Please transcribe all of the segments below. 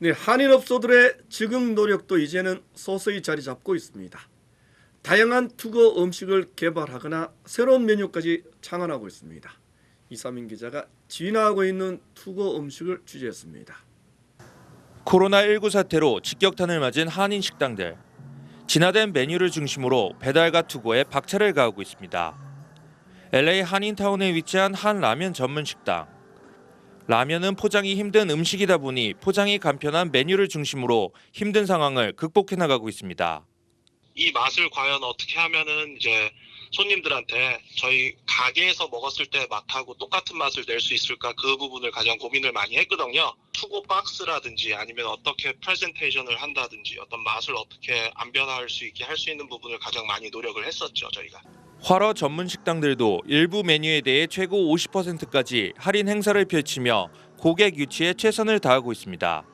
네, 한인업소들의 적응 노력도 이제는 서서히 자리 잡고 있습니다. 다양한 투고 음식을 개발하거나 새로운 메뉴까지 창안하고 있습니다. 이사민 기자가 진화하고 있는 투고 음식을 취재했습니다. 코로나19 사태로 직격탄을 맞은 한인 식당들. 진화된 메뉴를 중심으로 배달과 투고에 박차를 가하고 있습니다. LA 한인타운에 위치한 한 라면 전문 식당. 라면은 포장이 힘든 음식이다 보니 포장이 간편한 메뉴를 중심으로 힘든 상황을 극복해 나가고 있습니다. 이 맛을 과연 어떻게 하면은 이제 손님들한테 저희 가게에서 먹었을 때 맛하고 똑같은 맛을 낼 수 있을까 그 부분을 가장 고민을 많이 했거든요. 투고 박스라든지 아니면 어떻게 프레젠테이션을 한다든지 어떤 맛을 어떻게 안 변할 수 있게 할 수 있는 부분을 가장 많이 노력을 했었죠 저희가. 활어 전문 식당들도 일부 메뉴에 대해 최고 50%까지 할인 행사를 펼치며 고객 유치에 최선을 다하고 있습니다.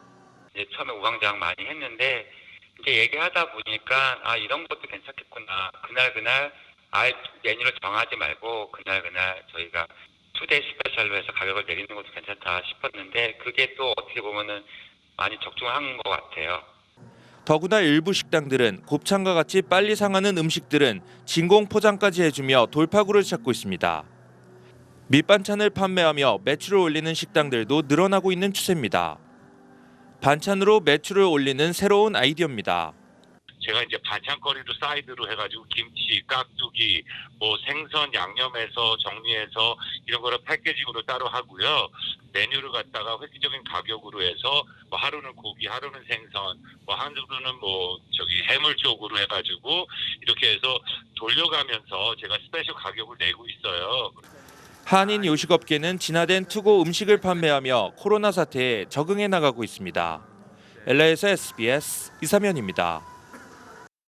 이제 처음에 우왕좌왕 많이 했는데 이제 얘기하다 보니까 아 이런 것도 괜찮겠구나 그날 그날 아예 메뉴를 정하지 말고 그날 그날 저희가 투데이 스페셜로 해서 가격을 내리는 것도 괜찮다 싶었는데 그게 또 어떻게 보면은 많이 적중한 것 같아요. 더구나 일부 식당들은 곱창과 같이 빨리 상하는 음식들은 진공 포장까지 해주며 돌파구를 찾고 있습니다. 밑반찬을 판매하며 매출을 올리는 식당들도 늘어나고 있는 추세입니다. 반찬으로 매출을 올리는 새로운 아이디어입니다. 제가 이제 반찬거리로 사이드로 해가지고 김치, 깍두기, 뭐 생선 양념해서 정리해서 이런 거를 패키징으로 따로 하고요. 메뉴를 갖다가 획기적인 가격으로 해서 뭐 하루는 고기, 하루는 생선, 뭐 하루는 뭐 저기 해물 쪽으로 해가지고 이렇게 해서 돌려가면서 제가 스페셜 가격을 내고 있어요. 한인 요식업계는 진화된 투고 음식을 판매하며 코로나 사태에 적응해 나가고 있습니다. LA에서 SBS 이사면입니다.